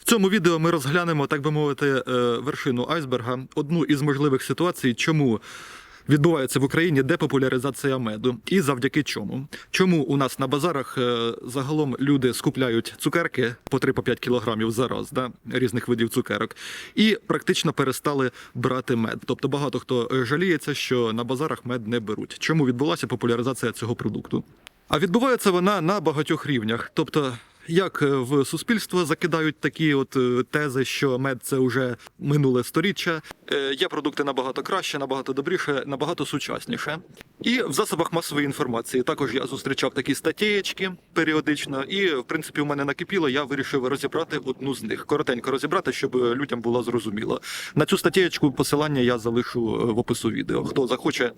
В цьому відео ми розглянемо, так би мовити, е, вершину айсберга, одну із можливих ситуацій, чому відбувається в Україні депопуляризація меду, і завдяки чому. Чому у нас на базарах е, загалом люди скупляють цукерки по 3-5 кілограмів за раз, да, різних видів цукерок, і практично перестали брати мед. Тобто багато хто е, жаліється, що на базарах мед не беруть. Чому відбулася популяризація цього продукту? А відбувається вона на багатьох рівнях. Тобто, як е, в суспільство закидають такі от е, тези, що мед це вже минуле сторіччя. Е, Є продукти набагато краще, набагато добріше, набагато сучасніше. І в засобах масової інформації також я зустрічав такі статтєчки періодично. І в принципі у мене накипіло. Я вирішив розібрати одну з них. Коротенько розібрати, щоб людям було зрозуміло. На цю статтєчку посилання я залишу в опису відео. Хто захоче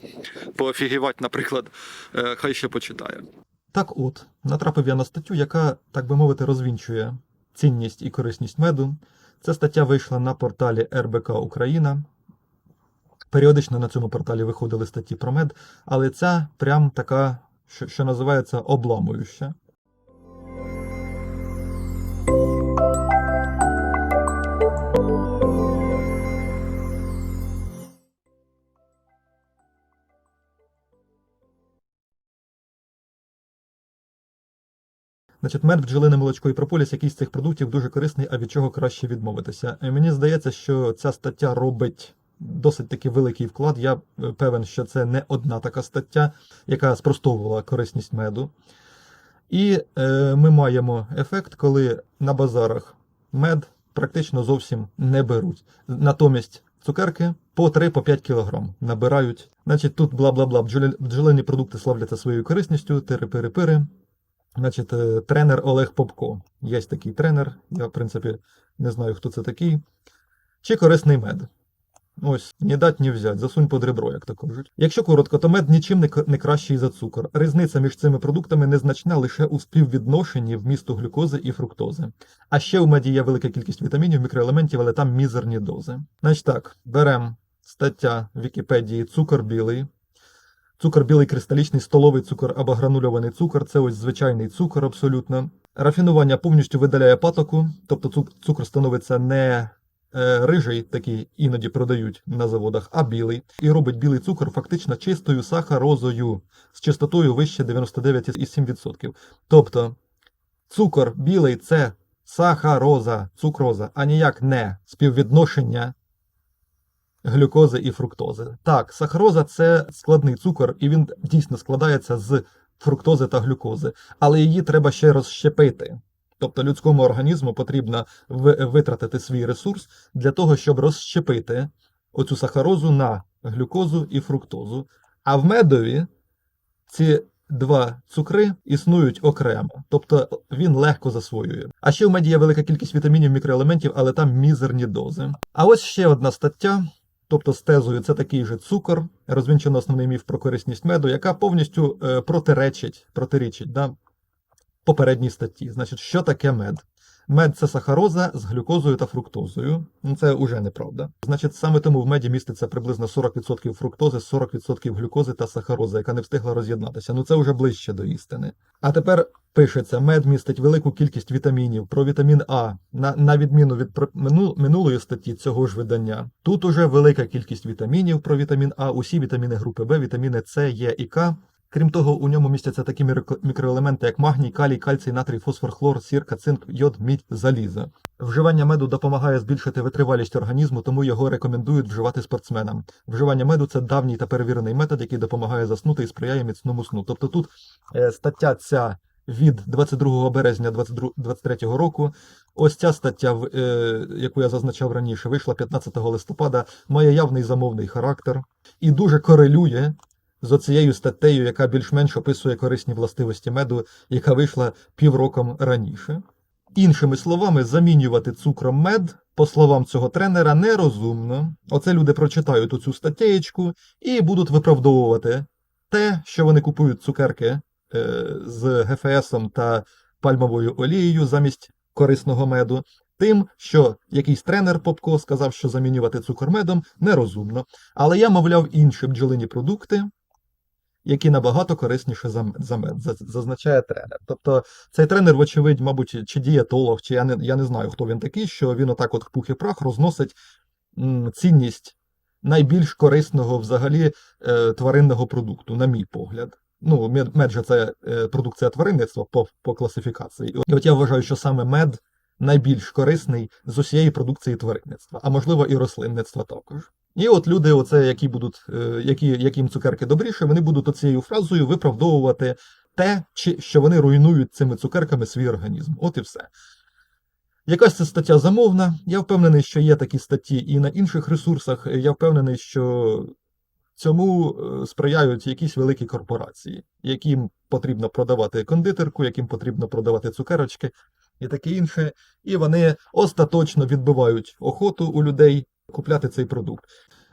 поофігівати, наприклад, хай ще почитає. Так от, натрапив я на статтю, яка, так би мовити, розвінчує цінність і корисність меду. Ця стаття вийшла на порталі РБК Україна. Періодично на цьому порталі виходили статті про мед, але ця прям така, що, що називається, обламуюча. Значить, мед, бджолине молочко і прополіс, якийсь з цих продуктів дуже корисний, а від чого краще відмовитися. Е, Мені здається, що ця стаття робить досить таки великий вклад. Я е, певен, що це не одна така стаття, яка спростовувала корисність меду. І е, ми маємо ефект, коли на базарах мед практично зовсім не беруть. Натомість цукерки по 3-5 кг набирають. Значить, тут бла-бла-бла. Бджолі- Бджолині продукти славляться своєю корисністю, тири-пири-пири. Значить, е, тренер Олег Попко. Є такий тренер. Я, в принципі, не знаю, хто це такий. Чи корисний мед. Ось, ні дать, ні взять, засунь под ребро, як то кажуть. Якщо коротко, то мед нічим не, кращий за цукор. Різниця між цими продуктами незначна лише у співвідношенні вмісту глюкози і фруктози. А ще у меді є велика кількість вітамінів, мікроелементів, але там мізерні дози. Значить так, беремо стаття Вікіпедії Цукор білий. Цукор білий кристалічний, столовий цукор або гранульований цукор це ось звичайний цукор абсолютно. Рафінування повністю видаляє патоку, тобто цукор становиться не е, рижий, такий іноді продають на заводах, а білий. І робить білий цукор фактично чистою сахарозою з чистотою вище 99,7%. Тобто цукор білий це сахароза, цукроза, а ніяк не співвідношення глюкози і фруктози. Так, сахароза це складний цукор, і він дійсно складається з фруктози та глюкози, але її треба ще розщепити. Тобто людському організму потрібно витратити свій ресурс для того, щоб розщепити оцю сахарозу на глюкозу і фруктозу. А в медові ці два цукри існують окремо, тобто він легко засвоює. А ще в меді є велика кількість вітамінів, мікроелементів, але там мізерні дози. А ось ще одна стаття. Тобто з тезою це такий же цукор, розвінчено основний міф про корисність меду, яка повністю е, протиречить, протирічить да, попередній статті. Значить, що таке мед? Мед це сахароза з глюкозою та фруктозою. Ну, це уже неправда. Значить, саме тому в меді міститься приблизно 40% фруктози, 40% глюкози та сахарози, яка не встигла роз'єднатися. Ну це вже ближче до істини. А тепер пишеться: мед містить велику кількість вітамінів. Про вітамін А, на, на відміну від минулої статті цього ж видання. Тут уже велика кількість вітамінів про вітамін А, усі вітаміни групи Б, вітаміни С, Е і К. Крім того, у ньому містяться такі мікроелементи, як магній, калій, кальцій, натрій, фосфор, хлор, сірка, цинк, йод, мідь, залізо. Вживання меду допомагає збільшити витривалість організму, тому його рекомендують вживати спортсменам. Вживання меду це давній та перевірений метод, який допомагає заснути і сприяє міцному сну. Тобто тут е, стаття ця від 22 березня 2023 року. Ось ця стаття, е, яку я зазначав раніше, вийшла 15 листопада, має явний замовний характер і дуже корелює з оцією статтею, яка більш-менш описує корисні властивості меду, яка вийшла півроком раніше. Іншими словами, замінювати цукром мед, по словам цього тренера, нерозумно. Оце люди прочитають оцю статтєчку і будуть виправдовувати те, що вони купують цукерки з ГФСом та пальмовою олією замість корисного меду. Тим, що якийсь тренер Попко сказав, що замінювати цукор медом нерозумно. Але я, мовляв, інші бджолині продукти, які набагато корисніше за мед, за мед, зазначає тренер. Тобто цей тренер, вочевидь, мабуть, чи дієтолог, чи я не, я не знаю, хто він такий, що він отак от пух і прах розносить цінність найбільш корисного взагалі е, тваринного продукту, на мій погляд. Ну, мед, же це е, продукція тваринництва по, по класифікації. І от я вважаю, що саме мед найбільш корисний з усієї продукції тваринництва, а можливо і рослинництва також. І от люди, оце, які будуть, е, які, яким цукерки добріше, вони будуть оцією фразою виправдовувати те, що вони руйнують цими цукерками свій організм. От і все. Якась це стаття замовна. Я впевнений, що є такі статті і на інших ресурсах. Я впевнений, що цьому е, сприяють якісь великі корпорації, яким потрібно продавати кондитерку, яким потрібно продавати цукерочки і таке інше. І вони остаточно відбивають охоту у людей купляти цей продукт.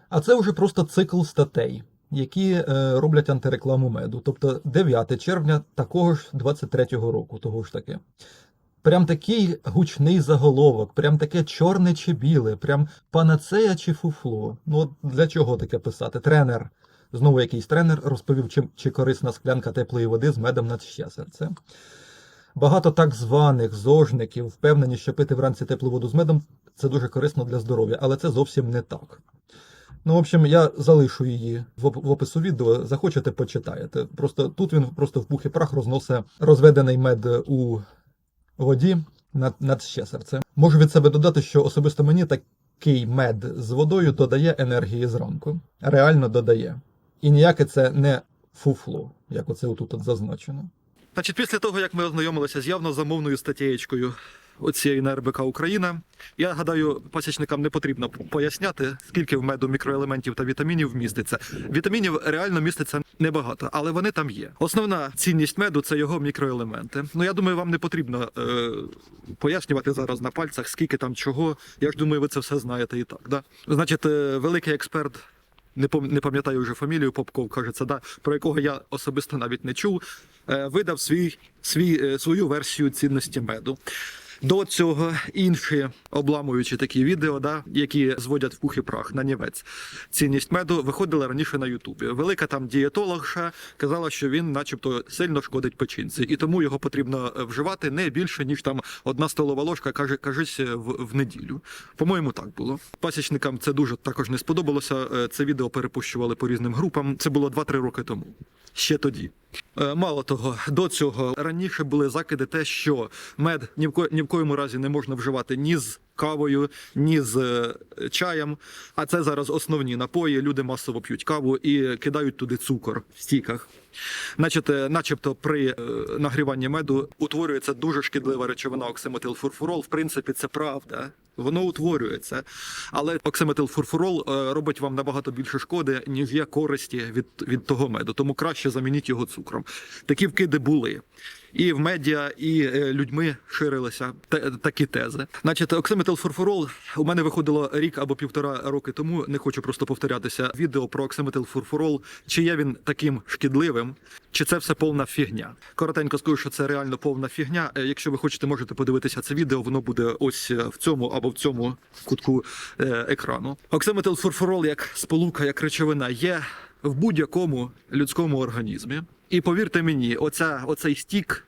А це вже просто цикл статей, які е, роблять антирекламу меду. Тобто 9 червня такого ж 23-го року, того ж таки. Прям такий гучний заголовок, прям таке чорне чи біле, прям панацея чи фуфло. Ну для чого таке писати? Тренер. Знову якийсь тренер розповів, чи, чи корисна склянка теплої води з медом на ще серце. Багато так званих зожників впевнені, що пити вранці теплу воду з медом це дуже корисно для здоров'я, але це зовсім не так. Ну, в общем, я залишу її в опису відео. Захочете, почитаєте. Просто тут він просто в пух і прах розносить розведений мед у воді над, над ще серцем. Можу від себе додати, що особисто мені такий мед з водою додає енергії зранку. Реально додає. І ніяке це не фуфло, як оце отут от зазначено. Значить, після того, як ми ознайомилися з явно замовною статтєчкою оцієї на Україна, я гадаю, пасічникам не потрібно поясняти, скільки в меду мікроелементів та вітамінів міститься. Вітамінів реально міститься небагато, але вони там є. Основна цінність меду це його мікроелементи. Ну я думаю, вам не потрібно е, пояснювати зараз на пальцях, скільки там чого. Я ж думаю, ви це все знаєте і так. Да? Значить, е, великий експерт. Не пам- не пам'ятаю вже фамілію, Попков кажеться, да, про якого я особисто навіть не чув, е, видав свій, свій, е, свою версію цінності меду. До цього інші обламуючи такі відео, да, які зводять в пух і прах на нівець. Цінність меду виходила раніше на Ютубі. Велика там дієтологша казала, що він, начебто, сильно шкодить печінці, і тому його потрібно е, вживати не більше ніж там одна столова ложка, каже, кажись, е, в, в неділю. По-моєму, так було. Пасічникам це дуже також не сподобалося. Е, Це відео перепущували по різним групам. Це було 2-3 роки тому. Ще тоді. Мало того, до цього раніше були закиди, те, що мед ні в коєму разі не можна вживати ні з кавою, ні з е, чаєм. А це зараз основні напої. Люди масово п'ють каву і кидають туди цукор в стіках. Значить, е, начебто при е, нагріванні меду утворюється дуже шкідлива речовина оксиметилфурфурол. В принципі, це правда. Воно утворюється. Але оксиметилфурфурол е, робить вам набагато більше шкоди, ніж є користі від, від того меду. Тому краще замініть його цукром. Такі вкиди були. І в медіа, і людьми ширилися такі тези. Значить, оксиметилфурфурол у мене виходило рік або півтора роки тому. Не хочу просто повторятися. Відео про оксиметилфурфурол. Чи є він таким шкідливим, чи це все повна фігня? Коротенько скажу, що це реально повна фігня. Е, Якщо ви хочете, можете подивитися це відео. Воно буде ось е, в цьому або в цьому кутку е, екрану. Оксиметилфурфурол як сполука, як речовина є в будь-якому людському організмі. І повірте мені, оця, оцей стік.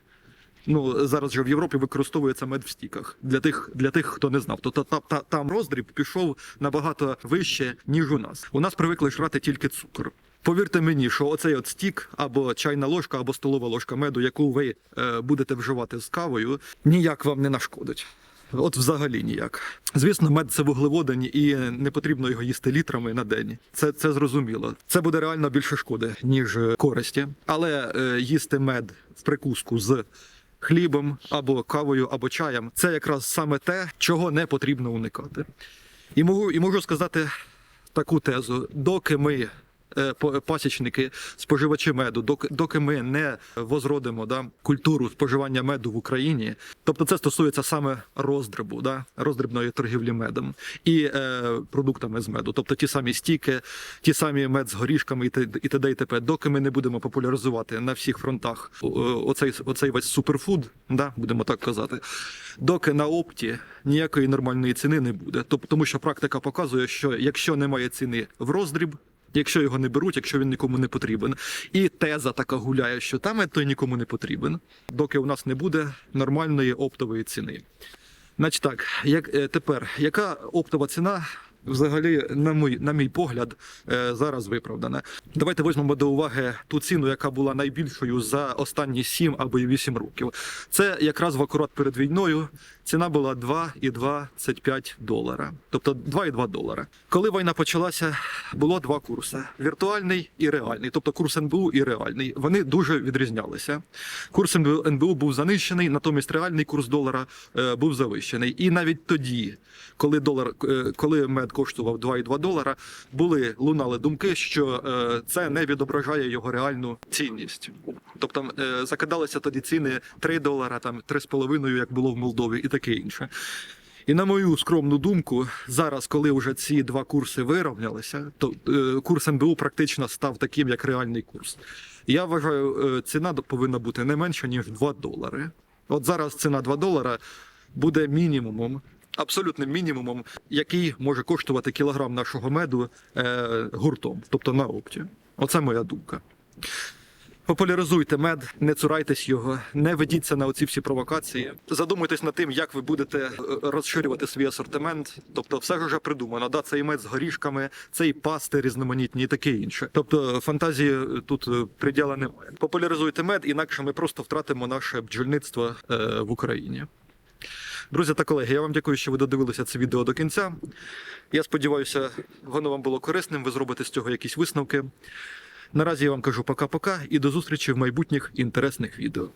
Ну, зараз же в Європі використовується мед в стіках для тих, для тих, хто не знав. Тобто та, та, там роздріб пішов набагато вище, ніж у нас. У нас привикли жрати тільки цукор. Повірте мені, що оцей от стік або чайна ложка, або столова ложка меду, яку ви е, будете вживати з кавою, ніяк вам не нашкодить. От взагалі ніяк. Звісно, мед це вуглеводень і не потрібно його їсти літрами на день. Це, це зрозуміло. Це буде реально більше шкоди, ніж е, користі. Але е, їсти мед в прикуску з хлібом або кавою, або чаєм це якраз саме те, чого не потрібно уникати. І можу, і можу сказати таку тезу: доки ми. Е, Пасічники, споживачі меду, доки, доки ми не возродимо да, культуру споживання меду в Україні, тобто це стосується саме роздрибу, да, роздрібної торгівлі медом і е, продуктами з меду, тобто ті самі стіки, ті самі мед з горішками і т.д. і т.п. Доки ми не будемо популяризувати на всіх фронтах о- оцей, оцей весь суперфуд, да, будемо так казати, доки на опті ніякої нормальної ціни не буде. Тобто, тому що практика показує, що якщо немає ціни в роздріб, якщо його не беруть, якщо він нікому не потрібен. І теза така гуляє, що там той нікому не потрібен, доки у нас не буде нормальної оптової ціни. Значить так, як е, тепер, яка оптова ціна? Взагалі, на мій, на мій погляд, е, зараз виправдана. Давайте візьмемо до уваги ту ціну, яка була найбільшою за останні 7 або й 8 років. Це якраз в акурат перед війною ціна була 2,25 долара. Тобто 2,2 долара. Коли війна почалася, було два курси: віртуальний і реальний. Тобто курс НБУ і реальний. Вони дуже відрізнялися. Курс НБУ був занищений, натомість реальний курс долара е, був завищений. І навіть тоді, коли долар, е, коли мед коштував 2,2 долара, були лунали думки, що е, це не відображає його реальну цінність. Тобто закидалися тоді ціни 3 долара, там 3,5, як було в Молдові, таке інше. І на мою скромну думку, зараз, коли вже ці два курси вирівнялися, то е, курс НБУ практично став таким, як реальний курс. Я вважаю, е, ціна повинна бути не менша, ніж 2 долари. От зараз ціна 2 долара буде мінімумом, абсолютним мінімумом, який може коштувати кілограм нашого меду е, гуртом, тобто на опті. Оце моя думка. Популяризуйте мед, не цурайтесь його, не ведіться на оці всі провокації. Задумуйтесь над тим, як ви будете е, розширювати свій асортимент. Тобто, все ж вже придумано. Да, це мед з горішками, це і пасти різноманітні, і таке інше. Тобто фантазії тут е, приділа немає. Популяризуйте мед, інакше ми просто втратимо наше бджільництво е, в Україні. Друзі та колеги, я вам дякую, що ви додивилися це відео до кінця. Я сподіваюся, воно вам було корисним. Ви зробите з цього якісь висновки. Наразі я вам кажу пока-пока і до зустрічі в майбутніх інтересних відео.